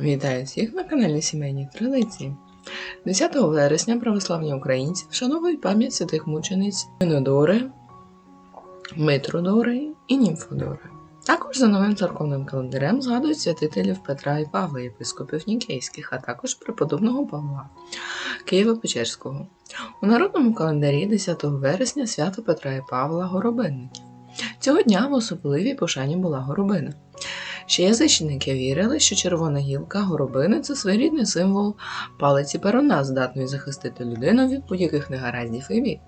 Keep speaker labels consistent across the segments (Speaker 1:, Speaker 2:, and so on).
Speaker 1: Вітаю всіх на каналі Сімейні Традиції. 10 вересня православні українці вшановують пам'ять святих мучениць Минодори, Митродори і Німфодори. Також за новим церковним календарем згадують святителів Петра і Павла, єпископів Нікейських, а також преподобного Павла Києво-Печерського. У народному календарі 10 вересня свято Петра і Павла Горобинників. Цього дня в особливій пошані була горобина. Ще язичники вірили, що червона гілка горобини це своєрідний символ палиці перуна, здатної захистити людину від будь-яких негараздів і бід.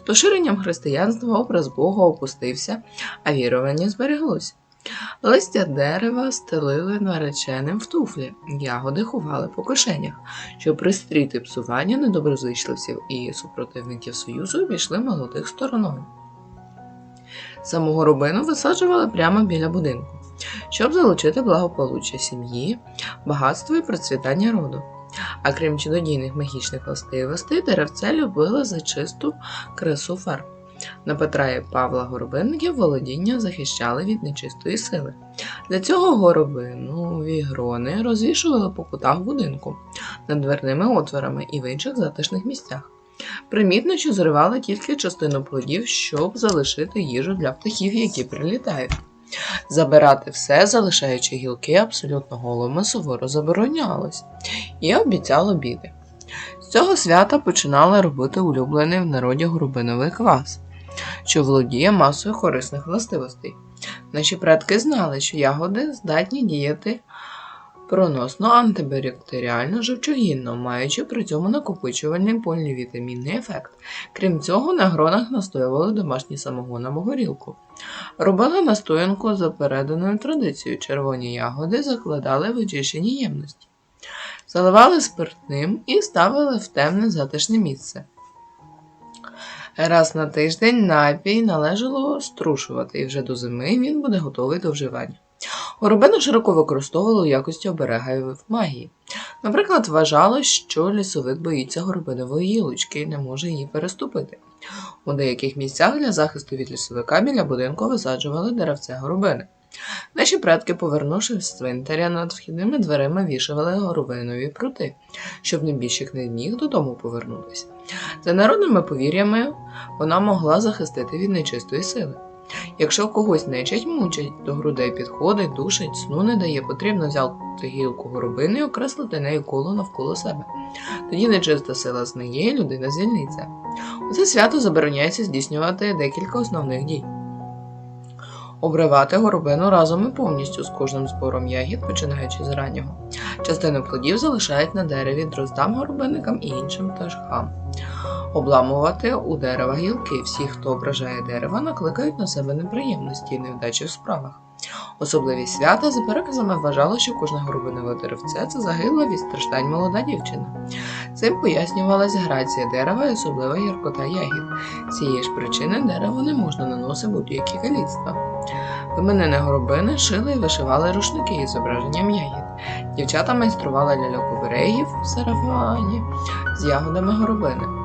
Speaker 1: З поширенням християнства образ Бога опустився, а вірування збереглося. Листя дерева стелили нареченим в туфлі, ягоди ховали по кишенях, щоб пристріти псування недоброзичливців і супротивників Союзу обійшли молодих стороною. Саму горобину висаджували прямо біля будинку, щоб залучити благополуччя сім'ї, багатство і процвітання роду. А крім чудодійних магічних властивостей, деревце любили за чисту красу фарб. На Петра і Павла Горобинників володіння захищали від нечистої сили. Для цього горобину вігрони розвішували по кутах будинку, над дверними отворами і в інших затишних місцях. Примітно, що зривали тільки частину плодів, щоб залишити їжу для птахів, які прилітають. Забирати все, залишаючи гілки абсолютно голими, суворо заборонялось і обіцяло біди. З цього свята починали робити улюблений в народі грубиновий квас, що володіє масою корисних властивостей. Наші предки знали, що ягоди здатні діяти проносно антибактеріально жовчогінно, маючи при цьому накопичувальний полівітамінний ефект. Крім цього, на гронах настоювали домашній самогон або горілку. Робили настоянку за переданою традицією. Червоні ягоди закладали в очищені ємності, заливали спиртним і ставили в темне затишне місце. Раз на тиждень напій належало струшувати, і вже до зими він буде готовий до вживання. Горобину широко використовували у якості оберега магії. Наприклад, вважалось, що лісовик боїться горобинової гілочки і не може її переступити. У деяких місцях для захисту від лісовика біля будинку висаджували деревце горобини. Наші предки, повернувшись з цвинтаря над вхідними дверима, вішували горобинові прути, щоб небіжчик не міг додому повернутися. За народними повір'ями, вона могла захистити від нечистої сили. Якщо когось нечать мучить, до грудей підходить, душить, сну не дає, потрібно взяти гілку горобини і окреслити нею коло навколо себе. Тоді нечиста сила зниє, і людина звільниться. У це свято забороняється здійснювати декілька основних дій. Обривати горобину разом і повністю з кожним збором ягід, починаючи з раннього. Частину плодів залишають на дереві дроздам, горобинникам і іншим пташкам. Обламувати у дерева гілки. Всі, хто ображає дерева, накликають на себе неприємності і невдачі в справах. Особливість свята за переказами вважало, що кожне горобинове деревце це загибла від страждань молода дівчина. Цим пояснювалася грація дерева і особлива гіркота ягід. Цієї ж причини дерево не можна наносити будь-які каліцтва. Іменини горобини шили і вишивали рушники із зображенням ягід. Дівчата майстрували ляльок оберегів в сарафані з ягодами горобини.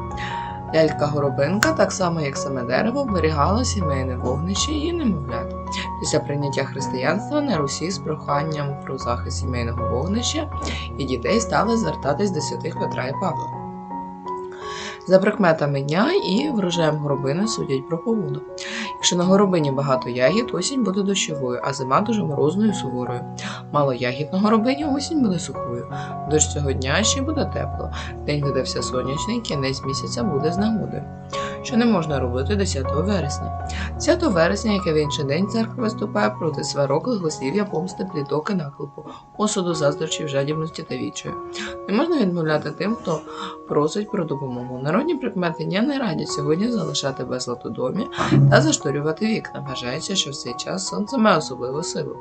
Speaker 1: Лялька-горобинка, так само як саме дерево, оберігала сімейне вогнище і немовлят. Після прийняття християнства на Русі з проханням про захист сімейного вогнища і дітей стали звертатись до святих Петра і Павла. За прикметами дня і врожаєм горобини судять про погоду. Якщо на горобині багато ягід, осінь буде дощовою, а зима дуже морозною і суворою. Мало ягід на осінь буде сухою. Дощ цього дня ще буде тепло. День видався сонячний, кінець місяця буде з нагодою. Що не можна робити 10 вересня. 10 вересня, як і в інший день, церква виступає проти сварок, злослів'я, помсти, пліток і наклепу, осуду, заздрощів, жадібності та відчаю. Не можна відмовляти тим, хто просить про допомогу. Народні прикмети дня не радять сьогодні залишати безлад у домі та зашторювати вікна. Вважається, що в цей час сонце має особливу силу.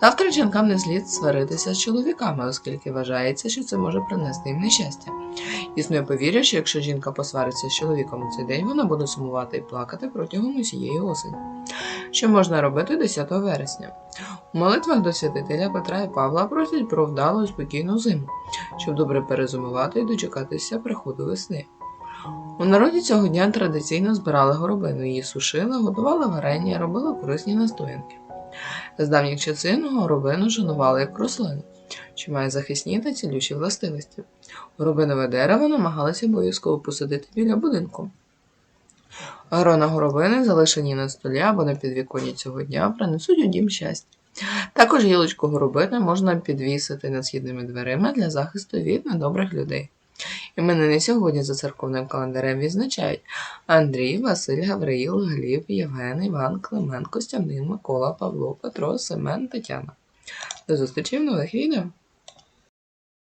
Speaker 1: Завтра жінкам не слід сваритися з чоловіками, оскільки вважається, що це може принести їм нещастя. Існує повір'я, що якщо жінка посвариться з чоловіком у цей день, вона буде сумувати і плакати протягом усієї осені. Що можна робити 10 вересня? У молитвах до святителя Петра і Павла просять про вдалу і спокійну зиму, щоб добре перезимувати і дочекатися приходу весни. У народі цього дня традиційно збирали горобину, її сушили, готували варення, робили корисні настоянки. З давніх часин горобину шанували як рослину. що має захисні та цілющі властивості. Горобинове дерево намагалися обов'язково посадити біля будинку. Грона горобини, залишені на столі або на підвіконні цього дня, принесуть у дім щастя. Також гілочку горобини можна підвісити над східними дверима для захисту від недобрих людей. Іменини сьогодні за церковним календарем відзначають Андрій, Василь, Гавриїл, Гліб, Євген, Іван, Климент, Костянтин, Микола, Павло, Петро, Семен, Тетяна. До зустрічі в нових відео!